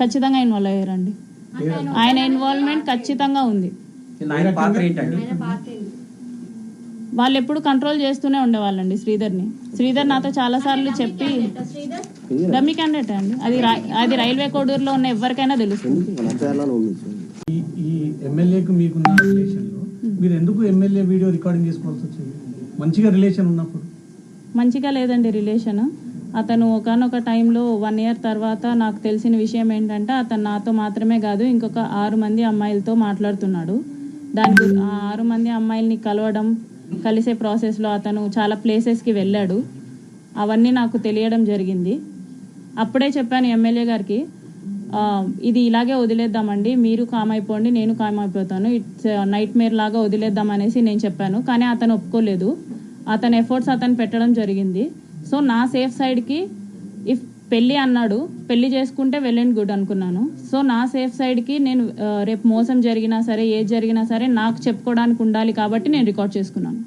ఖచ్చితంగా ఇన్వాల్వ్ అయ్యారండి. ఆయన ఆయన ఇన్వాల్వ్మెంట్ ఖచ్చితంగా ఉంది. వాళ్ళు ఎప్పుడు కంట్రోల్ చేస్తూనే ఉండేవాళ్ళండి శ్రీధర్ని. శ్రీధర్ నాతో చాలా సార్లు చెప్పి డమ్మీ క్యాండిడేట్ అండి? అది అది రైల్వే కోడూరులో ఉన్న ఎవరికైనా తెలుస్తుంది. ఈ ఈ ఎమ్మెల్యేకు మీకున్న రిలేషన్లో మీరు ఎందుకు ఎమ్మెల్యే వీడియో రికార్డింగ్ చేసుకోవాల్సి వచ్చింది? మంచిగా రిలేషన్ ఉన్నప్పుడు. మంచిగా లేదండి రిలేషన్ అతను ఒకనొక టైంలో వన్ ఇయర్ తర్వాత నాకు తెలిసిన విషయం ఏంటంటే అతను నాతో మాత్రమే కాదు ఇంకొక ఆరు మంది అమ్మాయిలతో మాట్లాడుతున్నాడు. దాని ఆ ఆరు మంది అమ్మాయిల్ని కలవడం కలిసే ప్రాసెస్లో అతను చాలా ప్లేసెస్కి వెళ్ళాడు. అవన్నీ నాకు తెలియడం జరిగింది. అప్పుడే చెప్పాను ఎమ్మెల్యే గారికి ఇది ఇలాగే వదిలేద్దామండి మీరు కామ్ అయిపోండి నేను కామ్ అయిపోతాను. ఇట్స్ నైట్ మేర్ లాగా వదిలేద్దాం అనేసి నేను చెప్పాను. కానీ అతను ఒప్పుకోలేదు. అతని ఎఫర్ట్స్ అతను పెట్టడం జరిగింది. సో నా సేఫ్ సైడ్కి ఇఫ్ పెళ్ళి అన్నాడు పెళ్ళి చేసుకుంటే వెల్ అండ్ గుడ్ అనుకున్నాను. సో నా సేఫ్ సైడ్కి నేను రేపు మోసం జరిగినా సరే ఏది జరిగినా సరే నాకు చెప్పుకోవడానికి ఉండాలి కాబట్టి నేను రికార్డ్ చేసుకున్నాను.